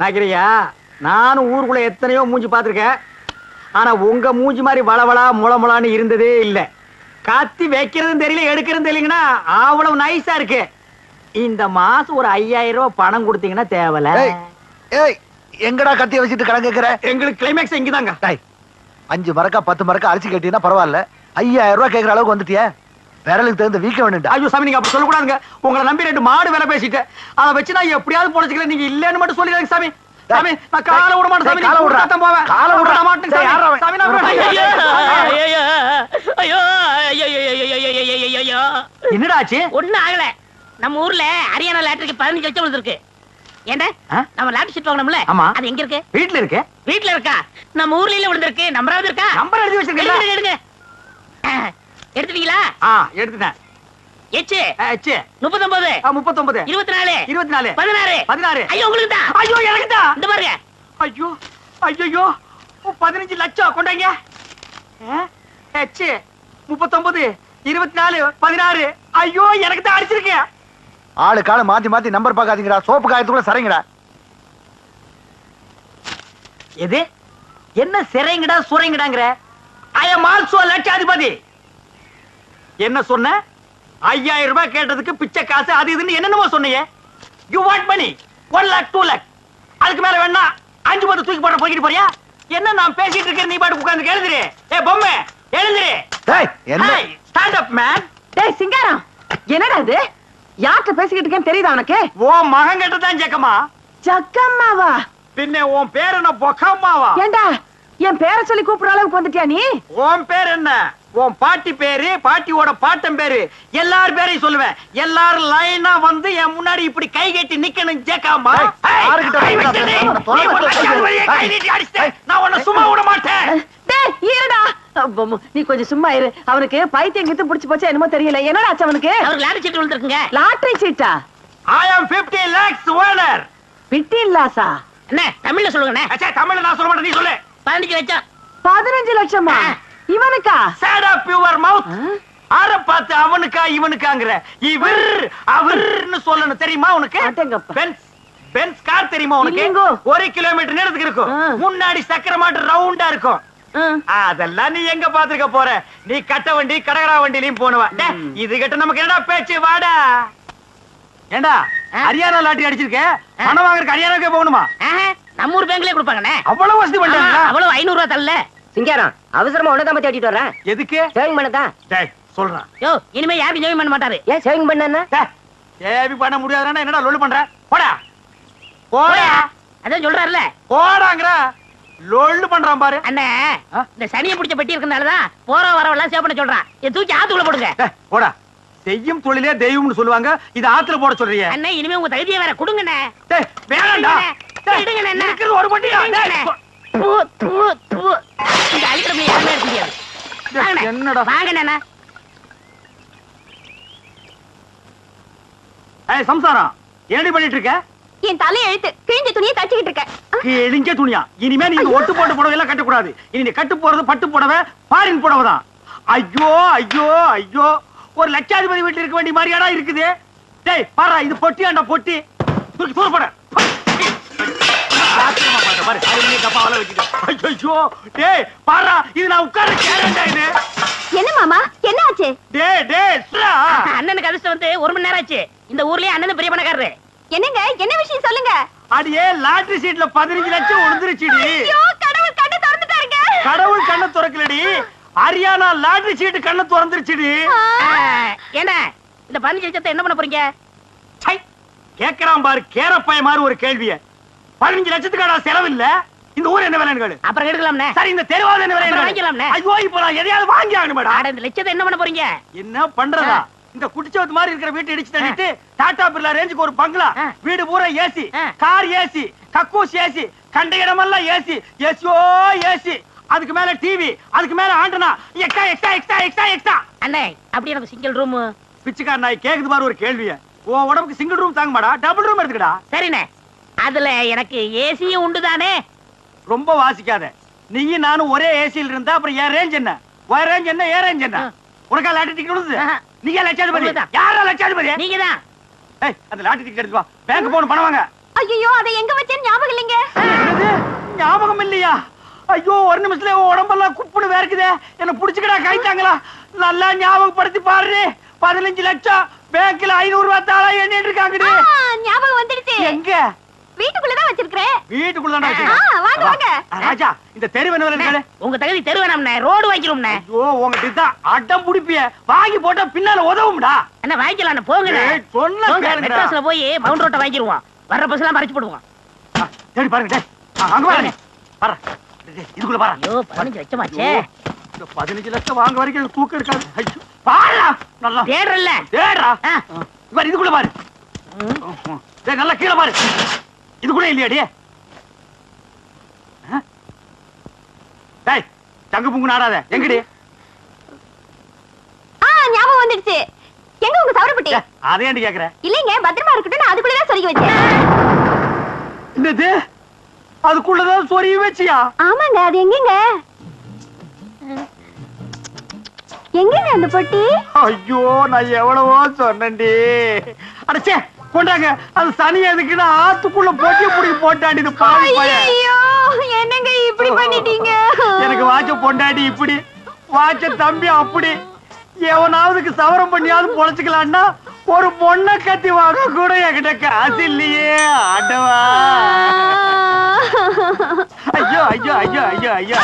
நாக்கிரியா நானும் ஊருக்குள்ள எத்தனையோ மூஞ்சி பார்த்திருக்கேன். ஆனா உங்க மூஞ்சி மாதிரி வளவளா முளமுளான்னு இருந்ததே இல்ல. கத்தி வைக்கிறதும் தெரியல எடுக்கிறதும் தெரியலங்கன்னா அவ்வளவு நைஸா இருக்கு. இந்த மாசம் ஒரு ஐயாயிரம் ரூபாய் பணம் கொடுத்தீங்கன்னா தேவல ஏய், எங்கடா கத்திய வச்சுட்டு கடன் கேக்குற? எங்களுக்கு கிளைமேக்ஸ் இங்கதாங்க. டேய், அஞ்சு மரக்கா பத்து மரக்கா அரிசி கேட்டீங்கன்னா பரவாயில்ல. ஐயாயிரம் ரூபாய் கேக்குற அளவுக்கு வந்துட்டியே. விரலுக்கு தகுந்த வீக்கம் வேணுண்டா ஐயோ சாமி நீங்க அப்படி சொல்லக்கூடாதுங்க. உங்களை நம்பி ரெண்டு மாடு வேலை பேசிட்டு அதை வச்சு நான் எப்படியாவது பொழைச்சிக்கல நீங்க இல்லன்னு மட்டும் சொல்லிடுங்க சாமி. சாமி நான் கால விட மாட்டேன் சாமி. கால விடுறா. போவேன். கால விட மாட்டேன் சாமி. நான் ஐயோ ஐயோ ஐயோ ஐயோ என்னடா ஆச்சு? ஒண்ணு ஆகல. நம்ம ஊர்ல ஹரியானா லாட்டரிக்கு பதினஞ்சு லட்சம் விழுந்திருக்கு ஏண்டா? நம்ம லேப் ஷீட் வாங்கணும்ல அது எங்க இருக்கு? வீட்ல இருக்கு. வீட்ல இருக்கா? நம்ம ஊர்ல இல்ல விழுந்திருக்கு நம்பராவது இருக்கா? நம்பர் எழுதி வச்சிருக்கீங்க எடுங்க. எடுத்துட்டீங்களா? ஆ எடுத்துட்டேன். எச்சு? ஆ, ச்சே. முப்பத்தொன்பது ஆ, முப்பத்தொன்பது இருபத்தி நாலு இருபத்தி நாலு பதினாறு. பதினாறு. ஐயோ உங்களுக்கு தான். ஐயோ எனக்கு தான். இந்த பாருங்க. ஐயோ ஐயோ பதினஞ்சு லட்சம் கொண்டாங்க. முப்பத்தொன்பது இருபத்தி நாலு பதினாறு. ஐயோ எனக்கு தான் அடிச்சிருக்கேன் ஆளு கால மாத்தி மாத்தி நம்பர் பார்க்காதீங்கடா. சோப்பு காயத்துக்குள்ள சரிங்கடா எது? என்ன சிறைங்கடா சுரைங்கடாங்கிற ஐ எம் ஆல்சோ லட்சாதிபதி. என்ன சொன்ன? ஐயாயிரம் ரூபாய் கேட்டதுக்கு பிச்சை காசு அது இதுன்னு என்னென்னமோ சொன்னீங்க you want money one lakh two lakh அதுக்கு மேல வேணா அஞ்சு பத்து தூக்கி போட போய்கிட்டு போறியா? என்ன நான் பேசிட்டு இருக்கேன் நீ பாட்டு உட்கார்ந்து எழுதுரு ஏ பொம்மை எழுதுரு டேய் என்ன? ஸ்டாண்ட் அப் மேன் டேய் சிங்காரம் என்னடா இது? யார்கிட்ட பேசிக்கிட்டு இருக்கேன்னு தெரியுதா உனக்கு? ஓ மகன் கிட்ட தான் ஜக்கமா ஜக்கம்மாவா? பின்ன உன் பேர் என்ன? பொக்கம்மாவா? ஏண்டா? என் பேரை சொல்லி கூப்பிடுற அளவுக்கு வந்துட்டியா நீ? உன் பேர் என்ன? உன் பாட்டி பேரு பாட்டியோட பாட்டன் பேரு. எல்லார் பேரையும் சொல்லுவேன். எல்லாரும் லைனா வந்து என் முன்னாடி இப்படி கை கட்டி நிக்கணும் ஜேக்காமா. நான் உன்னை சும்மா விட மாட்டேன். இருடா. நீ கொஞ்சம் சும்மா இரு. அவனுக்கு பைத்தியம் கித்து புடிச்சு போச்சா என்னமோ தெரியல. என்னடா ஆச்சு அவனுக்கு? அவருக்கு லாட்டரி சீட் விழுந்திருக்குங்க. லாட்டரி சீட்டா? ஐ ஆம் 50 lakhs ஓனர் பிட்டி இல்லாசா என்ன தமிழ்ல சொல்லுங்கண்ணே. அச்சா தமிழ்ல நான் சொல்ல மாட்டேன். நீ சொல்லு. பதினஞ்சு லட்சம். பதினஞ்சு லட்சமா? ஆ. இவனுக்கா? Shut up your mouth? ஆர பார்த்து அவனுக்கா இவனுக்காங்கிற. இவர் அவர்னு சொல்லணும். தெரியுமா உனக்கு. பென்ஸ் பென்ஸ் கார் தெரியுமா உனக்கு. ஒரு கிலோமீட்டர் நேரத்துக்கு இருக்கும். முன்னாடி சக்கர மாட்டு ரவுண்டா இருக்கும். அதெல்லாம் நீ எங்க பாத்துக்க போற? நீ கட்ட வண்டி கடகரா வண்டிலையும் போனவ. இது கிட்ட நமக்கு என்னடா பேச்சு? வாடா. ஏண்டா? ஹரியானா லாட்டரி அடிச்சிருக்க? பணம் வாங்குறதுக்கு ஹரியானாக்கே போகணுமா? நம்ம ஊர் பேங்க்லயே கொடுப்பாங்கண்ணே. அவ்வளவு வசதி பண்ணிட்டாங்களா? அவ்வளவு ஐநூறு ரூபா தரல. சிங்காரம் அவசரமா உன்னதான் பத்தி ஓட்டிட்டு வரேன் எதுக்கு? சேவிங் பண்ணதான் சொல்றான் யோ இனிமே யாருக்கும் ஜெயம் பண்ண மாட்டாரு. ஏன் சேவிங் பண்ணா ஏபி பண்ண முடியாதுன்னா என்னடா லொல்லு பண்ற? போடா. போடா. அதான் சொல்றாருல போடாங்கற லொல்லு பண்றான் பாரு. அண்ணே? இந்த சனியை பிடிச்ச பெட்டி இருக்கனாலதான் போற வரவெல்லாம் சேவ் பண்ண சொல்றான் இதை தூக்கி ஆத்துக்குள்ள போடுங்க. போடா. செய்யும் தொழிலே தெய்வம்னு சொல்லுவாங்க. இது ஆத்துல போட சொல்றீங்க அண்ணே இனிமே உங்க தகுதியை வேற கொடுங்கண்ணே. டேய் வேணாம்டா ஒரு இருக்க. என்னடா? ஏய் சம்சாரம் என்னடி பண்ணிட்டு இருக்க என் தலை எழுத்து கிழிஞ்ச துணியை தச்சுக்கிட்டு இருக்கேன். கிழிஞ்ச துணியா? இனிமே நீ இந்த ஒட்டு போட்டு புடவை எல்லாம் கட்டக்கூடாது. இனி நீ கட்டு போறது பட்டு புடவை பாரின் புடவை தான். ஐயோ ஐயோ ஐயோ. ஒரு லட்சாதிபதி வீட்டுல இருக்க வேண்டிய மாதிரியாடா இருக்குது. டேய் பாரு இது பொட்டியாண்டா பொட்டி. தூக்கி தூர பாரு, பாரு, அது. ஐயோ, டேய், பாருடா, இது? நான். என்ன மாமா என்ன ஆச்சு? டேய், டேய், சுரா. அண்ணனுக்கு அதிர்ஷ்டம் வந்து ஒரு மணி நேரம் ஆச்சு. இந்த ஊர்லயே அண்ணன் பெரிய பணக்காரரு. என்னங்க என்ன விஷயம் சொல்லுங்க? அடியே லாட்டரி சீட்ல பதினஞ்சு லட்சம் விழுந்துருச்சுடி ஐயோ கடவுள் கண்ணு திறந்துட்டாருங்க. கடவுள் கண்ணை திறக்கலடி. ஹரியானா லாட்டரி சீட்டு கண்ணை திறந்துருச்சுடி. ஏண்ணே இந்த பதினஞ்சு லட்சத்தை என்ன பண்ண போறீங்க? கேக்குறான் பாரு கேரப்பாய மாதிரி ஒரு கேள்விய. பதினஞ்சு லட்சத்துக்கான செலவு இல்ல இந்த ஊர் என்ன விலைன்னு கேளு. அப்புறம் எடுக்கலாம்ண்ணே சரி இந்த தெருவாத என்ன விலை வாங்கிக்கலாம்ண்ணே. ஐயோ இப்ப நான் எதையாவது வாங்கி ஆகணும் இந்த லட்சத்தை என்ன பண்ண போறீங்க? என்ன பண்றதா? இந்த குடிச்சவத்து மாதிரி இருக்கிற வீட்டை இடிச்சு தள்ளிட்டு டாடா பிர்லா ரேஞ்சுக்கு ஒரு பங்களா. வீடு பூரா ஏசி. கார் ஏசி கக்கூஸ் ஏசி கண்ட இடமெல்லாம் ஏசி ஏசியோ ஏசி. அதுக்கு மேல டிவி அதுக்கு மேல antenna. Extra extra extra extra extra. அண்ணே அப்படி எனக்கு சிங்கிள் ரூம் பிச்சைக்கார நாய் கேக்குது பாரு ஒரு கேள்விய. உன் உடம்புக்கு சிங்கிள் ரூம் தாங்க மாடா டபுள் ரூம் எடுத்துக்கடா. சரிண்ணே. அதுல எனக்கு ஏசியும் உண்டு தானே ரொம்ப வாசிக்காத. நீயும் நானும் ஒரே ஏசியில் இருந்தா அப்புறம் என் ரேஞ்ச் என்ன? உன் ரேஞ்ச் என்ன என் ரேஞ்ச் என்ன. உனக்கா லாட்டரி டிக்கெட் விழுது. நீங்க லட்சாதிபதி. யாரா லட்சாதிபதி நீங்க தான் ஏய் அந்த லாட்டரி டிக்கெட் எடுத்து வா பேங்க் போகணும் பணம் வாங்க. ஐயோ அதை எங்க வச்சேன்னு ஞாபகம் இல்லைங்க? ஞாபகம் இல்லையா? ஐயோ ஒரு நிமிஷத்துல உடம்பெல்லாம் குப்புன்னு வேர்க்குதே. என்ன புடிச்சுக்கடா கைத்தாங்களா நல்லா ஞாபகப்படுத்தி பாரு. பதினஞ்சு லட்சம். பேங்க்ல ஐநூறு ரூபாய் தாளா எண்ணிட்டு இருக்காங்கடி. ஆ, ஞாபகம் வந்துடுச்சு. எங்க? வீட்டுக்குள்ளதான் வச்சிருக்கிறேன். வீட்டுக்குள்ள ஆ, வாங்க, வாங்க. ராஜா இந்த தெரு வேணும் இருக்காரு உங்க தகுதி தெரு வேணாம்ண்ணே ரோடு வாங்கிக்கிறோம்ண்ணே ஐயோ தான் அடம் புடிப்பிய. வாங்கி போட்டா பின்னால உதவும்டா. என்ன வாங்கிக்கலாம் போங்க. சொன்னா. மெட்ராஸ்ல போய் பவுண்ட் ரோட்டை வாங்கிடுவோம் வர்ற பஸ் எல்லாம் மறைச்சு போடுவோம். தேடி பாருங்க அங்க பாருங்க. இதுக்குள்ள பாரு. ஐயோ பதினஞ்சு லட்சமாச்சே. ஐயோ, இந்த பதினஞ்சு லட்சம் வாங்க வரைக்கும் தூக்கம் இருக்காது. ஐயோ, பாருடா. நல்லா. தேடுறல்ல. தேடுறா இதுக்குள்ள பாரு. நல்லா கீழே பாரு. இதுக்குள்ள இல்லையாடி? ஆ? டேய் தங்கு புங்கு நாடாத. எங்கடி? ஆ ஞாபகம் வந்துடுச்சு. எங்க உங்க சவரப்பட்டி? அதை ஏன்டி கேக்குற? இல்லைங்க பத்திரமா இருக்கட்டும் நான் அதுக்குள்ளதான் சொருகி வச்சேன். என்னது? அதுக்குள்ளதான் சொருகி வச்சியா? ஆமாங்க அது எங்கங்க? எங்கங்க அந்த பொட்டி? ஐயோ நான் எவ்வளவோ சொன்னேன்டி. அடச்சே கொண்டாங்க. அது சனி எதுக்குன்னு ஆத்துக்குள்ள போட்டி புடி போட்டாண்டி இது பாவி என்னங்க இப்படி பண்ணிட்டீங்க? எனக்கு வாட்ச பொண்டாடி இப்படி வாட்ச தம்பி அப்படி. எவனாவதுக்கு சவரம் பண்ணியாவது பொழைச்சுக்கலான்னா ஒரு பொண்ணை கத்தி வாங்க கூட என்கிட்ட காசு இல்லையே ஆண்டவா. ஐயோ ஐயோ ஐயோ ஐயோ ஐயோ.